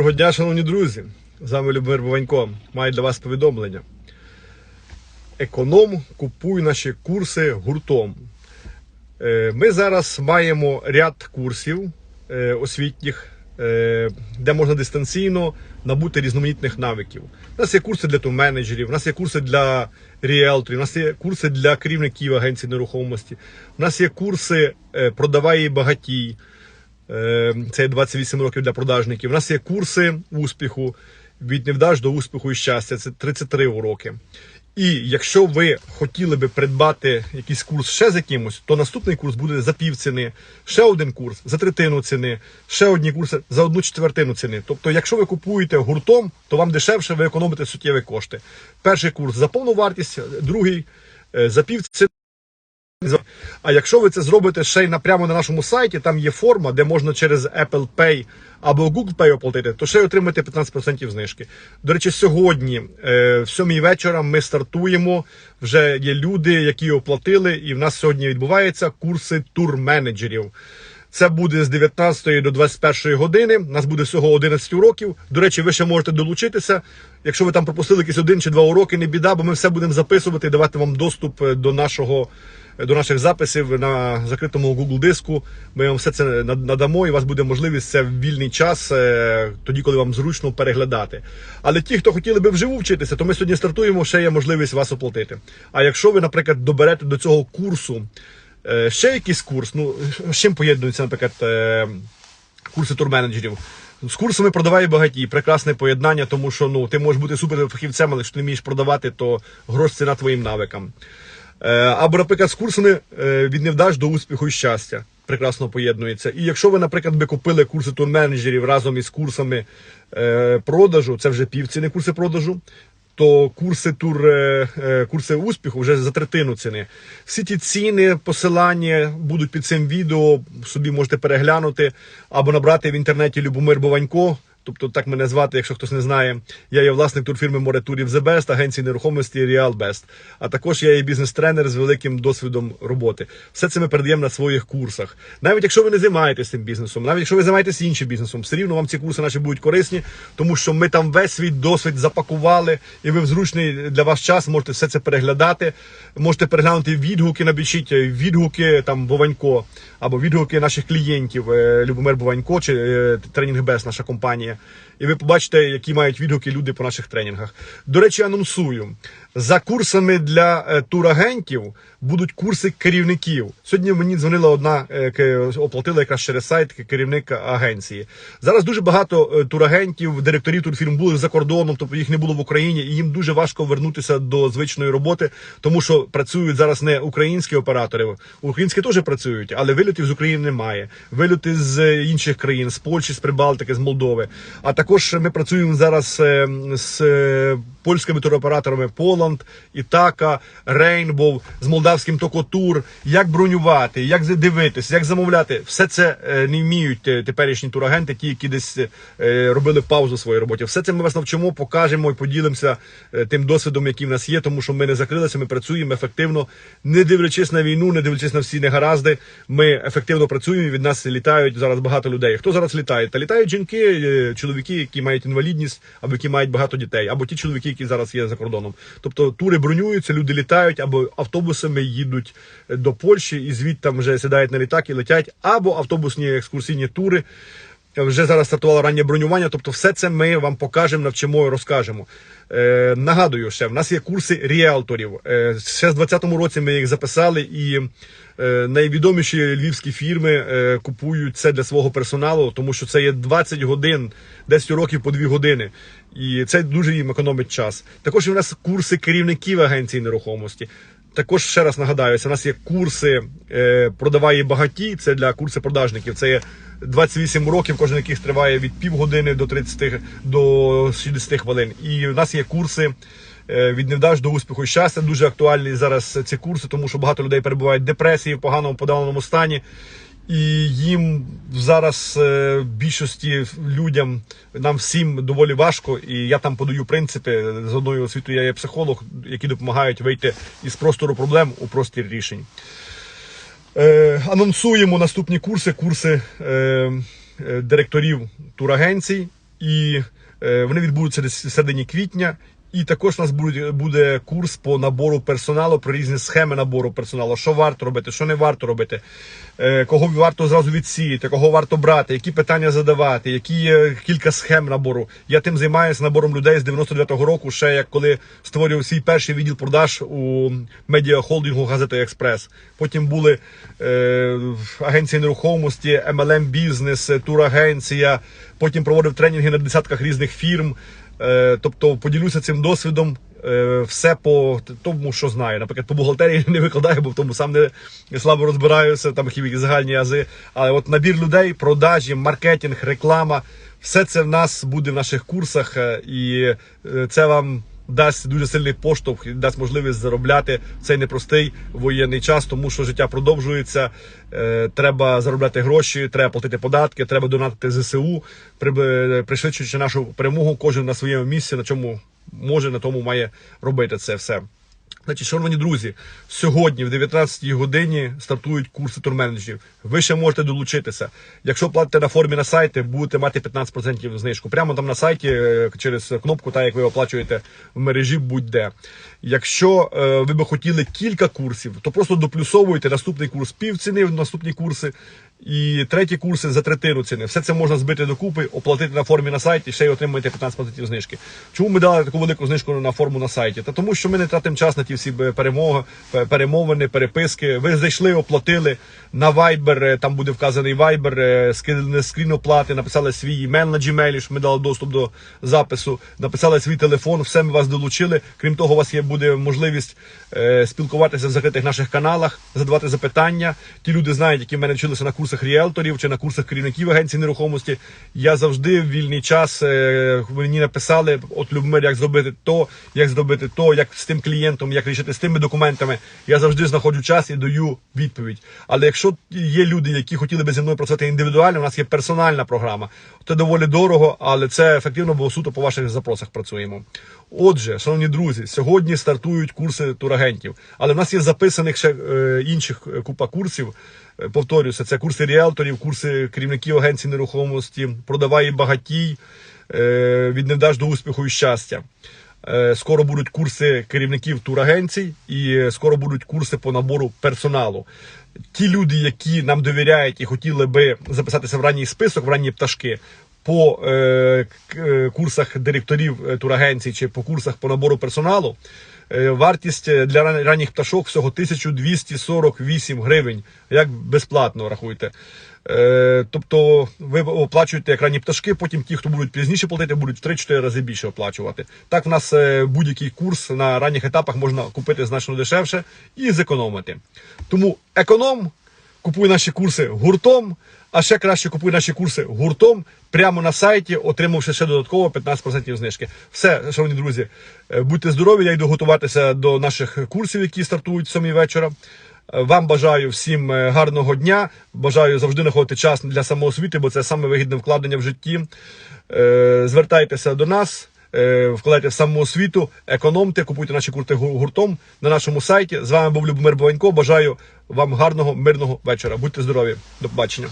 Доброго дня, шановні друзі! З вами Любомир Бованько. Маю для вас повідомлення. Економ купуй наші курси гуртом. Е, Ми зараз маємо ряд курсів е, освітніх, е, де можна дистанційно набути різноманітних навиків. У нас є курси для тур-менеджерів, у нас є курси для ріелторів, у нас є курси для керівників агенцій нерухомості, у нас є курси продавай і багатій. Е, Це 28 років для продажників. У нас є курси успіху від невдаж до успіху і щастя. Це 33 уроки. І якщо ви хотіли би придбати якийсь курс ще з якимось, то наступний курс буде за пів ціни, ще один курс за третину ціни, ще одні курси за одну четвертину ціни. Тобто, якщо ви купуєте гуртом, то вам дешевше ви економите суттєві кошти. Перший курс за повну вартість, другий е, за пів ціни. А якщо ви це зробите ще й напрямо на нашому сайті, там є форма, де можна через Apple Pay або Google Pay оплатити, то ще й отримаєте 15% знижки. До речі, сьогодні, е, в сьомій вечора, ми стартуємо. Вже є люди, які оплатили, і в нас сьогодні відбуваються курси тур-менеджерів. Це буде з 19 до 21 години. У нас буде всього 11 уроків. До речі, ви ще можете долучитися. Якщо ви там пропустили якісь один чи два уроки, не біда, бо ми все будемо записувати і давати вам доступ е, до нашого. До наших записів на закритому Google диску ми вам все це надамо, і у вас буде можливість це в вільний час, е, тоді, коли вам зручно переглядати. Але ті, хто хотіли би вживу вчитися, то ми сьогодні стартуємо, ще є можливість вас оплатити. А якщо ви, наприклад, доберете до цього курсу е, ще якийсь курс, ну з чим поєднується, наприклад, е, курси турменеджерів. З курсами продавай багаті, прекрасне поєднання, тому що ну ти можеш бути суперфахівцем, але якщо ти не вмієш продавати, то грош ціна твоїм навикам. Е, Або, наприклад, з курсами е, від невдач до успіху і щастя. Прекрасно поєднується. І якщо ви, наприклад, би купили курси тур-менеджерів разом із курсами е, продажу, це вже півціни курси продажу. То курси тур, курси успіху вже за третину ціни. Всі ті ціни, посилання будуть під цим відео. Собі можете переглянути або набрати в інтернеті Любомир Бованько. Тобто так мене звати, якщо хтось не знає. Я є власник турфірми Море Турів The Best, агенції нерухомості Real Best. А також я є бізнес-тренер з великим досвідом роботи. Все це ми передаємо на своїх курсах. Навіть якщо ви не займаєтесь цим бізнесом, навіть якщо ви займаєтесь іншим бізнесом, все рівно вам ці курси наші будуть корисні, тому що ми там весь свій досвід запакували, і ви в зручний для вас час можете все це переглядати. Можете переглянути відгуки, напишіть е, відгуки там Бованько або відгуки наших клієнтів е, Любомир Бованько чи е, Тренінг Бест, наша компанія. І ви побачите, які мають відгуки люди по наших тренінгах. До речі, анонсую. За курсами для е, турагентів будуть курси керівників. Сьогодні мені дзвонила одна, е, оплатила якраз через сайт керівник агенції. Зараз дуже багато е, турагентів, директорів турфірм були за кордоном, тобто їх не було в Україні, і їм дуже важко вернутися до звичної роботи, тому що працюють зараз не українські оператори. Українські теж працюють, але вильотів з України немає. Вильоти з інших країн, з Польщі, з Прибалтики, з Молдови. А також ми працюємо зараз е, з е, польськими туроператорами Поланд, Ітака, Рейнбоу, з молдавським Токотур. Як бронювати, як дивитися, як замовляти. Все це е, не вміють теперішні турагенти, ті, які десь робили паузу в своїй роботі. Все це ми вас навчимо, покажемо і поділимося тим досвідом, який в нас є, тому що ми не закрилися, ми працюємо ефективно, не дивлячись на війну, не дивлячись на всі негаразди. Ми ефективно працюємо. Від нас літають зараз багато людей. Хто зараз літає? Та літають жінки, чоловіки, які мають інвалідність, або які мають багато дітей, або ті чоловіки, які зараз є за кордоном. Тобто тури бронюються, люди літають, або автобусами їдуть до Польщі і звідти вже сідають на літак і летять, або автобусні екскурсійні тури. Вже зараз стартувало раннє бронювання, тобто все це ми вам покажемо, навчимо і розкажемо. Е, нагадую, ще в нас є курси ріелторів. Е, ще з 2020 році ми їх записали, і е, найвідоміші львівські фірми е, купують це для свого персоналу, тому що це є 20 годин, 10 років по 2 години. І це дуже їм економить час. Також у нас курси керівників агенції нерухомості. Також ще раз нагадаю, у нас є курси е, продаває багаті. Це для курси продажників. Це є 28 років, кожен яких триває від півгодини до 30 до 60 хвилин. І в нас є курси. е, Від невдач до успіху і щастя дуже актуальні зараз ці курси, тому що багато людей перебувають в депресії, в поганому подавленому стані. І їм зараз е, більшості людям, нам всім доволі важко. І я там подаю принципи з одною освітою. Я є психолог, які допомагають вийти із простору проблем у простір рішень. Е, анонсуємо наступні курси, курси е, е, директорів турагенцій. і е, вони відбудуться в середині квітня. І також у нас буде, курс по набору персоналу про різні схеми набору персоналу, що варто робити, що не варто робити, е, кого варто зразу відсіяти, кого варто брати, які питання задавати, які є кілька схем набору. Я тим займаюся набором людей з 99-го року, ще як коли створював свій перший відділ продаж у медіахолдингу газети Експрес. Потім були е, агенції нерухомості, MLM бізнес, турагенція. Потім проводив тренінги на десятках різних фірм. Е, Тобто поділюся цим досвідом. е, Все по тому, що знаю. Наприклад, по бухгалтерії не викладаю, бо в тому сам не, слабо розбираюся, там хіба загальні ази. Але от набір людей, продажі, маркетинг, реклама, все це в нас буде в наших курсах, е, і це вам дасть дуже сильний поштовх, і дасть можливість заробляти цей непростий воєнний час, тому що життя продовжується. е, Треба заробляти гроші, треба платити податки, треба донатити ЗСУ, пришвидшуючи нашу перемогу. Кожен на своєму місці, на чому може, на тому має робити це все. Значить, шановні друзі, сьогодні в 19 годині стартують курси турменеджерів. Ви ще можете долучитися. Якщо платите на формі на сайті, будете мати 15% знижку. Прямо там на сайті е, через кнопку, та як ви оплачуєте в мережі будь-де. Якщо е, ви би хотіли кілька курсів, то просто доплюсовуйте наступний курс півціни, наступні курси і треті курси за третину ціни. Все це можна збити докупи, оплатити на формі на сайті, ще й отримаєте 15% знижки. Чому ми дали таку велику знижку на форму на сайті? Та тому, що ми не тратимо час на ті всі перемоги, перемовини, переписки. Ви зайшли, оплатили на Viber, е, там буде вказаний Viber, е, скрін оплати, написали свій емейл на Gmail, що ми дали доступ до запису, написали свій телефон, все ми вас долучили. Крім того, у вас є буде можливість е, спілкуватися в закритих наших каналах, задавати запитання. Ті люди знають, які в мене вчилися на курсах ріелторів чи на курсах керівників агенцій нерухомості. Я завжди в вільний час е, мені написали, от Любомир, як зробити то, як зробити то, як з тим клієнтом, як рішити з тими документами. Я завжди знаходжу час і даю відповідь. Але якщо є люди, які хотіли би зі мною працювати індивідуально, у нас є персональна програма. Це доволі дорого, але це ефективно, бо суто по ваших запросах працюємо. Отже, шановні друзі, сьогодні стартують курси турагентів, але в нас є записаних ще е, інших е, купа курсів. Е, Повторюся, це курси ріелторів, курси керівників агенцій нерухомості, продавай багатій, е, від невдач до успіху і щастя. Е, Скоро будуть курси керівників турагенцій і скоро будуть курси по набору персоналу. Ті люди, які нам довіряють і хотіли би записатися в ранній список, в ранні пташки, по е, курсах директорів турагенцій чи по курсах по набору персоналу, вартість е, для ранніх пташок всього 1248 гривень, як безплатно рахуйте. Е, тобто ви оплачуєте як ранні пташки, потім ті, хто будуть пізніше платити, будуть в 3-4 рази більше оплачувати. Так в нас е, будь-який курс на ранніх етапах можна купити значно дешевше і зекономити. Тому економ, купуй наші курси гуртом, а ще краще купуй наші курси гуртом прямо на сайті, отримавши ще додатково 15% знижки. Все, шановні друзі, е, будьте здорові, я йду готуватися до наших курсів, які стартують 7 вечора. Е, Вам бажаю всім е, гарного дня. Бажаю завжди знаходити час для самоосвіти, бо це саме вигідне вкладення в житті. Звертайтеся до нас, вкладайте в самоосвіту, економте, купуйте наші курти гу- гуртом на нашому сайті. З вами був Любомир Бованько. Бажаю вам гарного, мирного вечора. Будьте здорові. До побачення.